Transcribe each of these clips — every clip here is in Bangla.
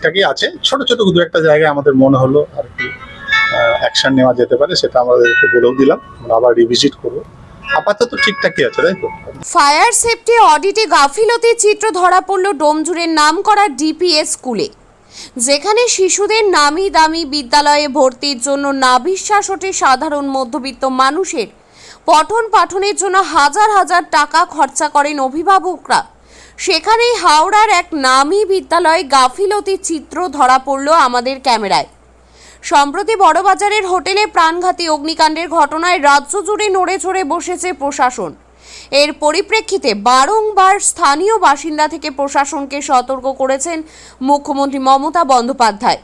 ঠিকঠাকই আছে। ছোট ছোট দু একটা জায়গায় আমাদের মনে হলো আর কি অ্যাকশন নেওয়া যেতে পারে, সেটা আমাদেরকে বলেও দিলাম। আবার রিভিজিট করব। আপাতত ঠিকঠাকই আছে, তাই তো? ফায়ার সেফটি অডিটে গাফিলতির চিত্র ধরা পড়ল ডোমজুরের নাম করা ডিপিএস স্কুলে। যেখানে শিশুদের নামি দামি বিদ্যালয়ে ভর্তির জন্য নাভিশ্বাস ওঠে সাধারণ মধ্যবিত্ত মানুষের। পঠন পাঠনের জন্য হাজার হাজার টাকা খরচা করেন অভিভাবকরা। সেখানেই হাওড়ার এক নামী বিদ্যালয়ে গাফিলতির চিত্র ধরা পড়ল আমাদের ক্যামেরায়। সম্প্রতি বড়বাজারের হোটেলে প্রাণঘাতী অগ্নিকাণ্ডের ঘটনায় রাজ্য জুড়ে নড়ে চড়ে বসেছে প্রশাসন। এর পরিপ্রেক্ষিতে বারংবার স্থানীয় বাসিন্দা থেকে প্রশাসনকে সতর্ক করেছেন মুখ্যমন্ত্রী মমতা বন্দ্যোপাধ্যায়।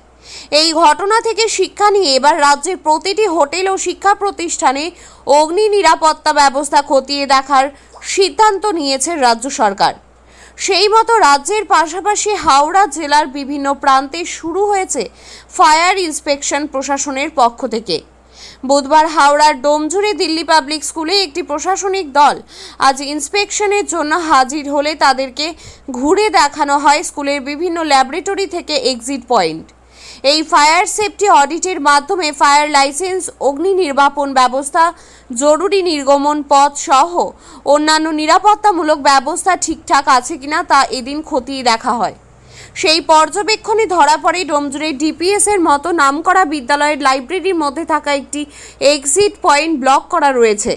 এই ঘটনা থেকে শিক্ষা নিয়ে এবার রাজ্যের প্রতিটি হোটেল ও শিক্ষা প্রতিষ্ঠানে অগ্নি নিরাপত্তা ব্যবস্থা খতিয়ে দেখার সিদ্ধান্ত নিয়েছে রাজ্য সরকার। সেই মতো রাজ্যের পাশাপাশি হাওড়া জেলার বিভিন্ন প্রান্তে শুরু হয়েছে ফায়ার ইন্সপেকশন প্রশাসনের পক্ষ থেকে। বুধবার হাওড়ার ডোমজুড়ে দিল্লি পাবলিক স্কুলে একটি প্রশাসনিক দল আজ ইন্সপেকশনের জন্য হাজির হলে তাদেরকে ঘুরে দেখানো হয় স্কুলের বিভিন্ন ল্যাবরেটরি থেকে এক্সিট পয়েন্ট। এই ফায়ার সেফটি অডিটের মাধ্যমে ফায়ার লাইসেন্স, অগ্নি নির্বাপন ব্যবস্থা, জরুরি নির্গমন পথ সহ অন্যান্য নিরাপত্তামূলক ব্যবস্থা ঠিকঠাক আছে কিনা তা এদিন খতিয়ে দেখা হয়। সেই পর্যবেক্ষণে ধরা পড়ে ডোমজুড়ে ডিপিএস এর মতো নামকরা বিদ্যালয়ের লাইব্রেরির মধ্যে থাকা একটি এক্সিট পয়েন্ট ব্লক করা রয়েছে।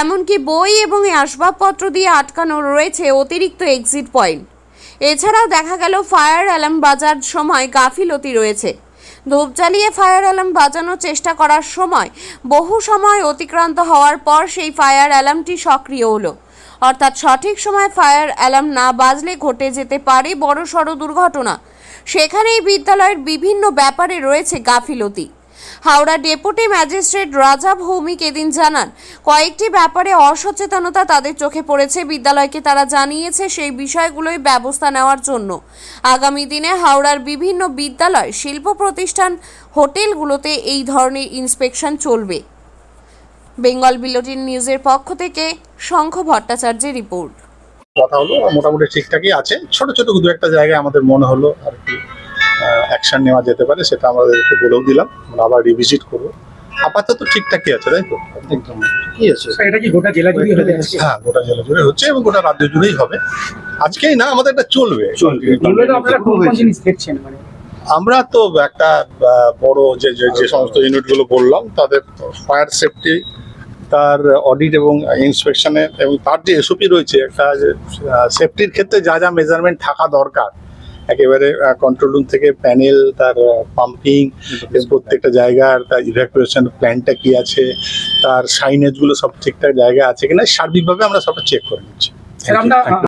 এমনকি বই এবং আসবাবপত্র দিয়ে আটকানো রয়েছে অতিরিক্ত এক্সিট পয়েন্ট। এছাড়াও দেখা গেল ফায়ার অ্যালার্ম বাজার সময় গাফিলতি রয়েছে। ধূপ জ্বালিয়ে ফায়ার অ্যালার্ম বাজানোর চেষ্টা করার সময় বহু সময় অতিক্রান্ত হওয়ার পর সেই ফায়ার অ্যালার্মটি সক্রিয় হলো। অর্থাৎ সঠিক সময় ফায়ার অ্যালার্ম না বাজলে ঘটে যেতে পারে বড় সড় দুর্ঘটনা। সেখানেই বিদ্যালয়ের বিভিন্ন ব্যাপারে রয়েছে গাফিলতি। হাওড়া ডেপুটি ম্যাজিস্ট্রেট রাজা ভৌমিক এদিন জানান, কয়েকটি ব্যাপারে অসচেতনতা তাদের চোখে পড়েছে। বিদ্যালয়কে তারা জানিয়েছে সেই বিষয়গুলোই ব্যবস্থা নেওয়ার জন্য। আগামী দিনে হাওড়ার বিভিন্ন বিদ্যালয়, শিল্প প্রতিষ্ঠান, হোটেলগুলোতে এই ধরনের ইন্সপেকশন চলবে। বেঙ্গল বিলোটিন নিউজের পক্ষ থেকে শঙ্খ ভট্টাচার্যের রিপোর্ট। কথা হলো, মোটামুটি ঠিকঠাকই আছে। ছোট ছোট দু একটা জায়গায় আমাদের মনে হলো আর কি। অ্যাকশন নেওয়া যেতে পারে সেটা আমাদেরকে বলেও দিলাম। আমরা আবার রিভিজিট করব। আপাতত ঠিকঠাকই আছে তাই তো? একদম। কি আছে? এটা কি গোটা জেলা জুড়ে হবে হ্যাঁ গোটা জেলা জুড়ে হচ্ছে এবং গোটা রাজ্য জুড়েই হবে। আজকেই না আমাদের এটা চলবে। তো আপনারা কোন কোন জিনিস দেখছেন মানে? আমরা তো একটা বড় যে যে- যে সমস্ত ইউনিটগুলো বললাম তাদের ফায়ার সেফটি তার অডিট এবং ইন্সপেকশনে এবং তার যে এসওপি রয়েছে একটা সেফটির ক্ষেত্রে যা যা মেজারমেন্ট থাকা দরকার একেবারে কন্ট্রোল রুম থেকে প্যানেল তার পাম্পিং প্রত্যেকটা জায়গার তার ইভ্যাকুয়েশন প্ল্যানটা কি আছে তার সাইনেজগুলো সব ঠিকঠাক জায়গা আছে কিনা সার্বিকভাবে আমরা সবটা চেক করে নিচ্ছি।